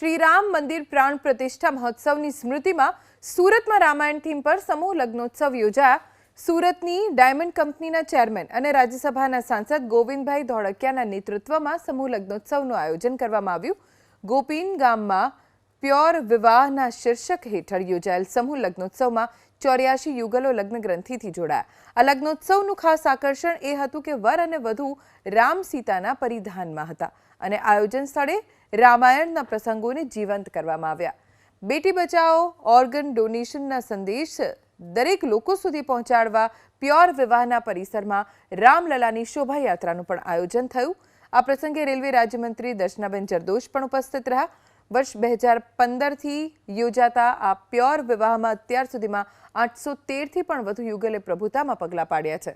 શ્રીરામ મંદિર પ્રાણ પ્રતિષ્ઠા મહોત્સવની સ્મૃતિમાં સુરતમાં રામાયણ થીમ પર સમૂહ લગ્નોત્સવ યોજાયા સુરતની ડાયમંડ કંપનીના ચેરમેન અને રાજ્યસભાના સાંસદ ગોવિંદભાઈ ધોળકિયાના નેતૃત્વમાં સમૂહ લગ્નોત્સવનું આયોજન કરવામાં આવ્યું ગોપીન ગામમાં પ્યોર વિવાહના શીર્ષક હેઠળ યોજાયેલ સમૂહ લગ્નોત્સવમાં ચોર્યાસી યુગલો લગ્ન ગ્રંથિથી જોડાયા આ લગ્નોત્સવનું ખાસ આકર્ષણ એ હતું કે વર અને વધુ રામ સીતાના પરિધાનમાં હતા અને આયોજન સ્થળે રામાયણના પ્રસંગોને જીવંત કરવામાં આવ્યા બેટી બચાવો ઓર્ગન ડોનેશનના સંદેશ દરેક લોકો સુધી પહોંચાડવા પ્યોર વિવાહના પરિસરમાં રામલલાની શોભાયાત્રાનું પણ આયોજન થયું આ પ્રસંગે રેલવે રાજ્યમંત્રી દર્શનાબેન જરદોશ પણ ઉપસ્થિત રહ્યા वर्ष 2015 થી યુજાતા આ પ્યોર વિવાહમાં ત્યાર સુધીમાં 813 થી પણ વધુ યુગલે પ્રભુતામાં પગલા પાડ્યા છે.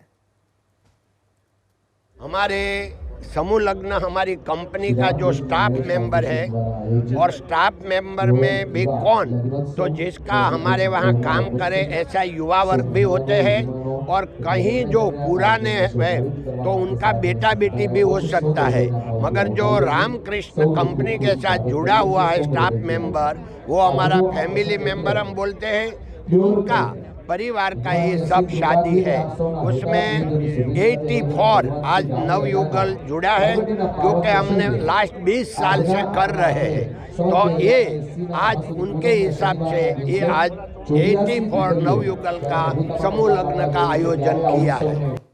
ہمارے সমূহ લગ્ન અમારી કંપની કા જો સ્ટાફ મેમ્બર હે ઓર સ્ટાફ મેમ્બર મે ભી કોન તો جسકા હમારે વહા કામ કરે એસા યુવા વર્ત ભી હોતે હે और कहीं जो पुराने हैं तो उनका बेटा बेटी भी हो सकता है मगर जो रामकृष्ण कंपनी के साथ जुड़ा हुआ है स्टाफ मेंबर वो हमारा फैमिली मेंबर हम बोलते हैं उनका परिवार का ये सब शादी है उसमें 84 आज नवयुगल जुड़ा है क्योंकि हमने लास्ट 20 साल से कर रहे हैं तो ये आज उनके हिसाब से ये आज 84 नवयुगल का समूह लग्न का आयोजन किया है